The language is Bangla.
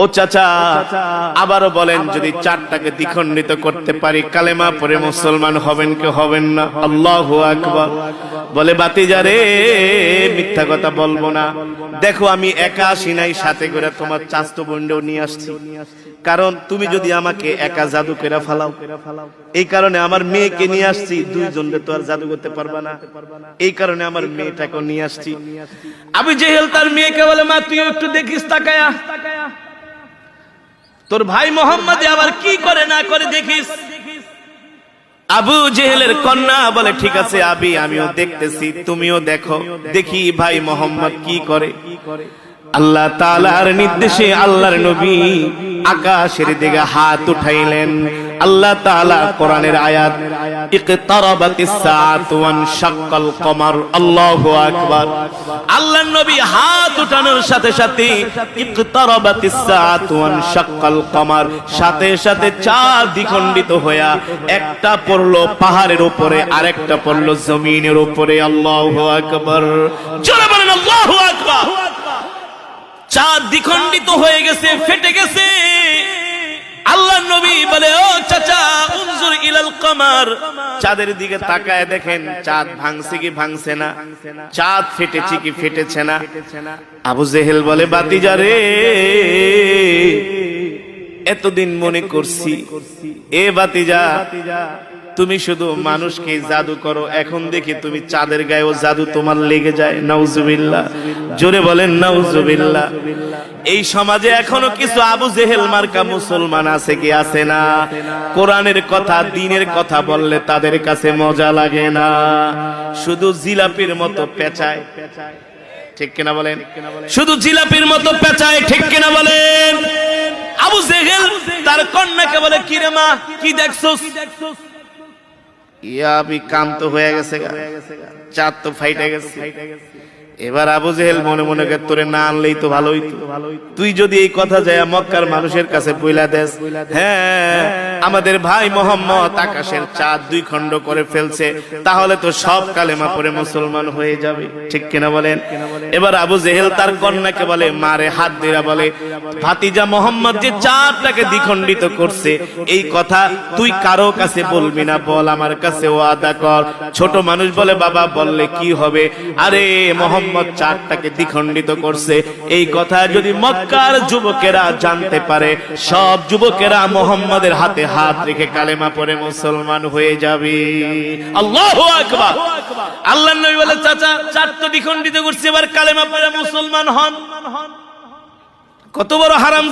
ও চাচা আবারও বলেন যদি চারটাকে দ্বিখণ্ডিত করতে পারি কালেমা পরে মুসলমান হবেন কে হবেন না? আল্লাহ আকবার। বলে বাতিজা রে মিথ্যা কথা বলব না। দেখো আমি একা আসি নাই সাথে করে তোমার চাস্ত বন্ডেও নিয়ে আসছি। কারণ তুমি যদি আমাকে একা জাদু করে ফালাও এই কারণে আমার মেয়েকে নিয়ে আসছি দুইজনকে তো আর জাদু করতে পারবা না। এই কারণে আমার মেয়েটাকে নিয়ে আসছি। আমি জেহেল তার মেয়েকে বলে মা তুই একটু দেখিস তাকায়া। তোর ভাই মোহাম্মদ আবার কি করে না করে দেখিস? আবু জেহেলের কন্যা বলে, ঠিক আছে আবি, আমিও দেখতেছি, তুমিও দেখো, দেখি ভাই মোহাম্মদ কি করে। আল্লাহ তালার নির্দেশে আল্লাহর নবী আকাশের দিকে হাত উঠাইলেন। আল্লাহ তাআলা কোরআনের আয়াত ইকতারাবাতিস সাআতু ওয়ান শাক্কাল কমার আল্লাহু আকবার। আল্লাহর নবী হাত উঠানোর সাথে সাথে ইকতারাবাতিস সাআতু ওয়ান শাক্কাল কমার সাথে সাথে চার দ্বিখণ্ডিত হইয়া একটা পড়ল পাহাড়ের উপরে, আরেকটা পড়ল জমিনের উপরে, আল্লাহু আকবার। জোরে বলেন, আল্লাহু আকবার! চাঁদ দ্বিখণ্ডিত হয়ে গেছে, ফেটে গেছে। আল্লাহ নবী বলে, ও চাচা, উনজুর ইলাল কমার। চাঁদের দিকে তাকায় দেখেন, চাঁদ ভাঙছে কি ভাঙছে না। চাঁদ ফেটেছে কি ফেটেছে না। আবু জেহেল বলে, বাতিজা রে, এতদিন মনে করছি, এ বাতিজা তুমি শুধু মানুষকে জাদু করো, এখন দেখি তুমি চাঁদের গায়েও জাদু তোমার লেগে যায়, নাউজুবিল্লাহ। জোরে বলেন, নাউজুবিল্লাহ। এই সমাজে এখনও কিছু আবু জেহেল মার্কা মুসলমান আছে কি আছে না? কোরআনের কথা, দিনের কথা বললে তাদের কাছে মজা লাগে না। শুধু জিলাপির মতো পেঁচায়। ঠিক কিনা বলেন? শুধু জিলাপির মতো পেঁচায়, ঠিক কিনা বলেন? আবু জেহেল তার কন্যাকে বলে, কিরে মা, কি দেখছস? ইয়া হয়ে গেছে। চাঁদ তো ফাইটে গেছে। এবার আবু জেহেল মনে মনে তোরে না আনলেই তো ভালোই তুই যদি এই কথা যায় মক্কার মানুষের কাছে বইলা দেস। হ্যাঁ। আমাদের ভাই মোহাম্মদ আকাশের চাঁদ দুই খণ্ড করে ফেলছে, তাহলে তো সব কালেমা পরে মুসলমান হয়ে যাবে। ঠিক কিনা বলেন? এবার আবু জেহেল তার কন্যাকে বলে, মারে হাত দিয়া বলে, ভাতিজা মোহাম্মদ যে চাঁদটাকে দ্বিখণ্ডিত করছে, এই কথা তুই কারও কাছে বলবি না, বল আমার কাছে ওয়াদা কর। ছোট মানুষ বলে, বাবা, বললে কি হবে? আরে, মোহাম্মদ চাঁদটাকে দ্বিখণ্ডিত করছে। এই কথা যদি মক্কার যুবকেরা জানতে পারে, সব যুবকেরা মোহাম্মদের হাতে হাত রেখে কালেমা পরে মুসলমান হয়ে যাবে। আল্লাহ আকবার। আল্লাহ নবী বলে, চাচা চাঁদ তো দ্বিখণ্ডিত করছে, এবার কালেমা পরে মুসলমান হন। কত বড় হারাম